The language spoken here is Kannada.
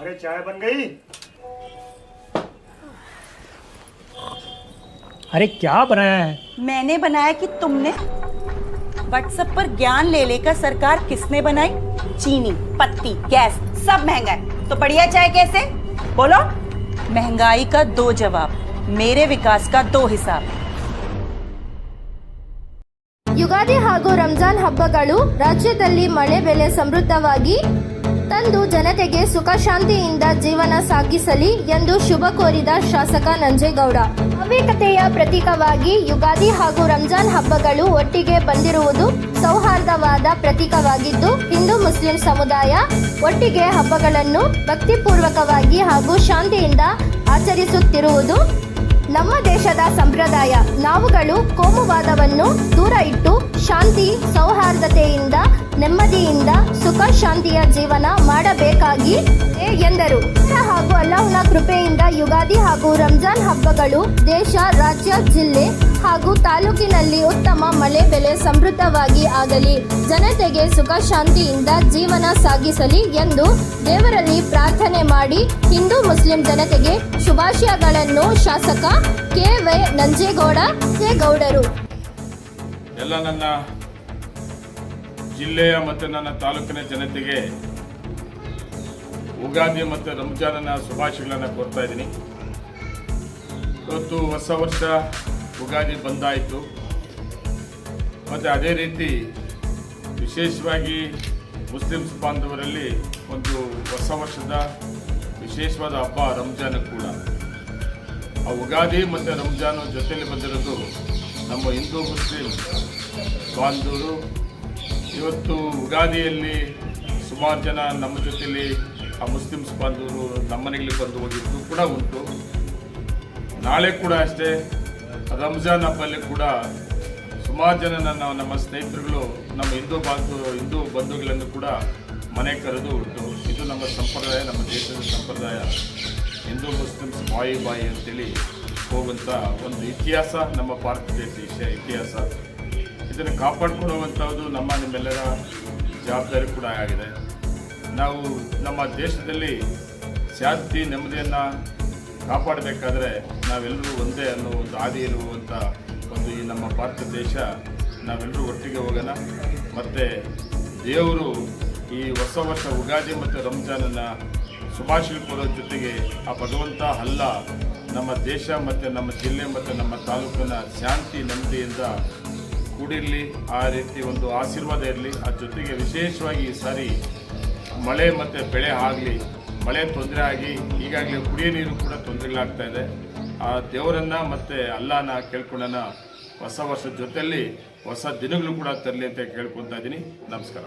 अरे चाय बन गई अरे क्या बनाया है मैंने बनाया कि तुमने व्हाट्सएप पर ज्ञान ले लेकर सरकार किसने बनाई चीनी पत्ती गैस सब महंगा है तो बढ़िया चाय कैसे बोलो महंगाई का दो जवाब मेरे विकास का दो हिसाब ಯುಗಾದಿ ಹಾಗೂ ರಂಜಾನ್ ಹಬ್ಬಗಳು ರಾಜ್ಯದಲ್ಲಿ ಮಳೆ ಬೆಲೆ ಸಮೃದ್ಧವಾಗಿ ತಂದು ಜನತೆಗೆ ಸುಖ ಶಾಂತಿಯಿಂದ ಜೀವನ ಸಾಗಿಸಲಿ ಎಂದು ಶುಭ ಕೋರಿದ ಶಾಸಕ ನಂಜೇಗೌಡ. ಅವೇಕತೆಯ ಪ್ರತೀಕವಾಗಿ ಯುಗಾದಿ ಹಾಗೂ ರಂಜಾನ್ ಹಬ್ಬಗಳು ಒಟ್ಟಿಗೆ ಬಂದಿರುವುದು ಸೌಹಾರ್ದವಾದ ಪ್ರತೀಕವಾಗಿದ್ದು, ಹಿಂದೂ ಮುಸ್ಲಿಂ ಸಮುದಾಯ ಒಟ್ಟಿಗೆ ಹಬ್ಬಗಳನ್ನು ಭಕ್ತಿಪೂರ್ವಕವಾಗಿ ಹಾಗೂ ಶಾಂತಿಯಿಂದ ಆಚರಿಸುತ್ತಿರುವುದು ನಮ್ಮ ದೇಶದ ಸಂಪ್ರದಾಯ. ನಾವುಗಳು ಕೋಮುವಾದವನ್ನು ದೂರ ಇಟ್ಟು ಶಾಂತಿ, ಸೌಹಾರ್ದತೆಯಿಂದ ನೆಮ್ಮದಿಯಿಂದ ಸುಖ, ಶಾಂತಿಯ ಜೀವನ ಮಾಡಬೇಕಾಗಿ ಎಂದರು. ಹಾಗೂ ಅಲ್ಲಾಹನ ಕೃಪೆಯಿಂದ ಯುಗಾದಿ ಹಾಗೂ ರಂಜಾನ್ ಹಬ್ಬಗಳು ದೇಶ, ರಾಜ್ಯ, ಜಿಲ್ಲೆ ಹಾಗೂ ತಾಲೂಕಿನಲ್ಲಿ ಉತ್ತಮ ಮಳೆ ಬೆಲೆ ಸಮೃದ್ಧವಾಗಿ ಆಗಲಿ. ಜನತೆಗೆ ಸುಖ, ಶಾಂತಿಯಿಂದ ಜೀವನ ಸಾಗಿಸಲಿ ಎಂದು ದೇವರಲ್ಲಿ ಪ್ರಾರ್ಥನೆ ಮಾಡಿ ಹಿಂದೂ ಮುಸ್ಲಿಂ ಜನತೆಗೆ ಶುಭಾಶಯಗಳನ್ನು ಶಾಸಕ ಕೆ ವೈ ನಂಜೇಗೌಡ ಗೌಡರು. ಎಲ್ಲ ನನ್ನ ಜಿಲ್ಲೆಯ ಮತ್ತು ನನ್ನ ತಾಲೂಕಿನ ಜನತೆಗೆ ಉಗಾದಿ ಮತ್ತು ರಂಜಾನನ ಶುಭಾಶಯಗಳನ್ನು ಕೊಡ್ತಾ ಇದ್ದೀನಿ. ಇವತ್ತು ಹೊಸ ವರ್ಷ ಉಗಾದಿ ಬಂದಾಯಿತು. ಮತ್ತು ಅದೇ ರೀತಿ ವಿಶೇಷವಾಗಿ ಮುಸ್ಲಿಮ್ಸ್ ಬಾಂಧವರಲ್ಲಿ ಒಂದು ಹೊಸ ವರ್ಷದ ವಿಶೇಷವಾದ ಹಬ್ಬ ರಂಜಾನ್ ಕೂಡ. ಆ ಉಗಾದಿ ಮತ್ತು ರಂಜಾನು ಜೊತೆಯಲ್ಲಿ ಬಂದಿರೋದು ನಮ್ಮ ಹಿಂದೂ ಮುಸ್ಲಿಂ ಬಾಂಧವರು ಇವತ್ತು ಉಗಾದಿಯಲ್ಲಿ ಸುಮಾರು ಜನ ನಮ್ಮ ಜೊತೆಯಲ್ಲಿ ಆ ಮುಸ್ಲಿಮ್ಸ್ ಬಾಂಧವರು ನಮ್ಮ ಮನೆಗಳಿಗೆ ಬಂದು ಹೋಗಿದ್ದು ಕೂಡ ಉಂಟು. ನಾಳೆ ಕೂಡ ಅಷ್ಟೇ, ರಂಜಾನ್ ಹಬ್ಬಲ್ಲಿ ಕೂಡ ಸುಮಾರು ಜನ ನನ್ನ ನಮ್ಮ ಸ್ನೇಹಿತರುಗಳು, ನಮ್ಮ ಹಿಂದೂ ಬಾಂಧವ, ಹಿಂದೂ ಬಂಧುಗಳನ್ನು ಕೂಡ ಮನೆ ಕರೆದು ಉಂಟು. ಇದು ನಮ್ಮ ಸಂಪ್ರದಾಯ, ನಮ್ಮ ದೇಶದ ಸಂಪ್ರದಾಯ. ಹಿಂದೂ ಮುಸ್ಲಿಮ್ಸ್ ಬಾಯಿ ಬಾಯಿ ಅಂತೇಳಿ ಹೋಗುವಂಥ ಒಂದು ಇತಿಹಾಸ, ನಮ್ಮ ಭಾರತ ದೇಶ ಇತಿಹಾಸ. ಇದನ್ನು ಕಾಪಾಡಿಕೊಳ್ಳುವಂಥದ್ದು ನಮ್ಮ ನಿಮ್ಮೆಲ್ಲರ ಜವಾಬ್ದಾರಿ ಕೂಡ ಆಗಿದೆ. ನಾವು ನಮ್ಮ ದೇಶದಲ್ಲಿ ಶಾಂತಿ ನೆಮ್ಮದಿಯನ್ನು ಕಾಪಾಡಬೇಕಾದ್ರೆ ನಾವೆಲ್ಲರೂ ಒಂದೇ ಅನ್ನೋ ಒಂದು ಹಾದಿ ಇರುವಂಥ ಒಂದು ಈ ನಮ್ಮ ಭಾರತ ದೇಶ, ನಾವೆಲ್ಲರೂ ಒಟ್ಟಿಗೆ ಹೋಗೋಣ. ಮತ್ತು ದೇವರು ಈ ಹೊಸ ವರ್ಷ ಉಗಾದಿ ಮತ್ತು ರಂಜಾನನ್ನು ಶುಭಾಶಯ ಕೊಡೋ ಜೊತೆಗೆ ಆ ಭಗವಂತ ಅಲ್ಲ, ನಮ್ಮ ದೇಶ ಮತ್ತು ನಮ್ಮ ಜಿಲ್ಲೆ ಮತ್ತು ನಮ್ಮ ತಾಲೂಕಿನ ಶಾಂತಿ ನೆಮ್ಮದಿಯಿಂದ ಕೂಡಿರಲಿ ಆ ರೀತಿ ಒಂದು ಆಶೀರ್ವಾದ ಇರಲಿ ಆ ಜೊತೆಗೆ ವಿಶೇಷವಾಗಿ ಈ ಸಾರಿ ಮಳೆ ಮತ್ತು ಬೆಳೆ ಆಗಲಿ, ಮಳೆ ತೊಂದರೆ ಆಗಿ, ಈಗಾಗಲೇ ಕುಡಿಯೋ ನೀರು ಕೂಡ ತೊಂದರೆಗಳಾಗ್ತಾ ಇದೆ. ಆ ದೇವರನ್ನು ಮತ್ತು ಅಲ್ಲಾನ ಕೇಳ್ಕೊಳ್ಳೋಣ ಹೊಸ ವರ್ಷದ ಜೊತೆಯಲ್ಲಿ ಹೊಸ ದಿನಗಳು ಕೂಡ ತರಲಿ ಅಂತ ಕೇಳ್ಕೊತಾ ಇದ್ದೀನಿ. ನಮಸ್ಕಾರ.